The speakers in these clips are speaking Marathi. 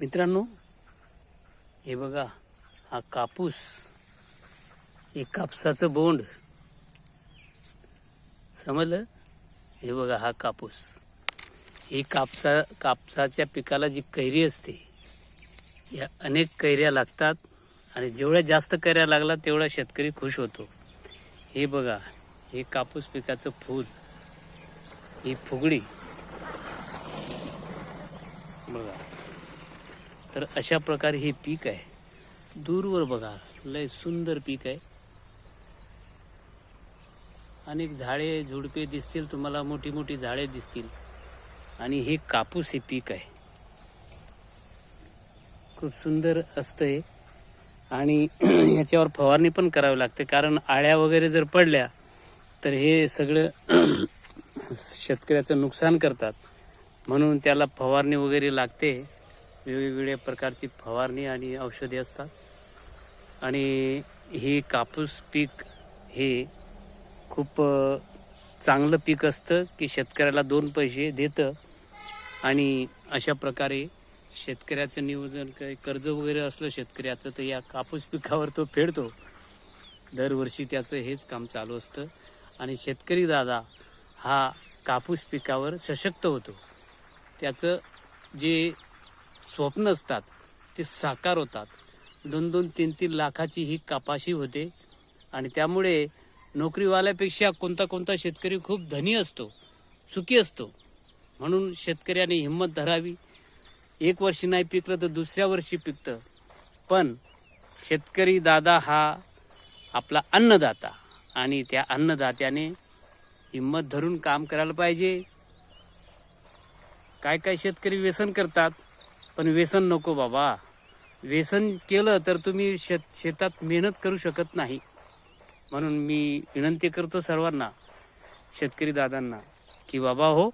मित्रांनो हे बघा हा कापूस हे कापसाचं बोंड. समजलं? हे बघा हा कापूस. ही कापसा कापसाच्या पिकाला जी कैरी असते या अनेक कैऱ्या लागतात आणि जेवढ्या जास्त कैऱ्या लागला तेवढा शेतकरी खुश होतो. हे बघा हे कापूस पिकाचं फूल ही फुगडी. बघा. तर अशा प्रकारे हे पीक आहे. दूरवर बघा लय सुंदर पीक आहे. अनेक झाडे झुडपे दिसतील तुम्हाला मोठी मोठी झाडे दिसतील. आणि हे कापूस हे पीक आहे. खूप सुंदर असतं हे आणि ह्याच्यावर फवारणी पण करावी लागते. कारण आळ्या वगैरे जर पडल्या तर हे सगळं शेतकऱ्याचं नुकसान करतात. म्हणून त्याला फवारणी वगैरे लागते. वेगवेगळ्या प्रकारची फवारणी आणि औषधे असतात. आणि हे कापूस पीक हे खूप चांगलं पीक असतं की शेतकऱ्याला दोन पैसे देतं. आणि अशा प्रकारे शेतकऱ्याचं नियोजन काही कर्ज वगैरे असलं शेतकऱ्याचं तर या कापूस पिकावर तो फेडतो. दरवर्षी त्याचं हेच काम चालू असतं. आणि शेतकरी दादा हा कापूस पिकावर सशक्त होतो. त्याचं जे स्वप्न असतात ते साकार होतात. दोन दोन तीन तीन लाखाची ही कपाशी होते. आणि त्यामुळे नोकरीवाल्यापेक्षा कोणता कोणता शेतकरी खूप धनी असतो सुखी असतो. म्हणून शेतकऱ्याने हिंमत धरावी. एक वर्षी नाही पिकलं तर दुसऱ्या वर्षी पिकतं. पण शेतकरी दादा हा आपला अन्नदाता आणि त्या अन्नदात्याने हिंमत धरून काम करायला पाहिजे. काय काय शेतकरी व्यसन करतात? पण व्यसन नको बाबा. व्यसन केलं तर तुम्ही शेत शेतात मेहनत करू शकत नाही. म्हणून मी विनंती करतो सर्वांना शेतकरी दादांना की बाबा हो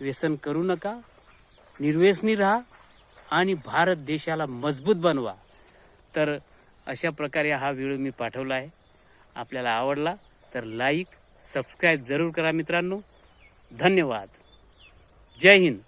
व्यसन करू नका निर्व्यसनी राहा आणि भारत देशाला मजबूत बनवा. तर अशा प्रकारे हा व्हिडिओ मी पाठवला आहे. आपल्याला आवडला तर लाईक सबस्क्राईब जरूर करा मित्रांनो. धन्यवाद. जय हिंद.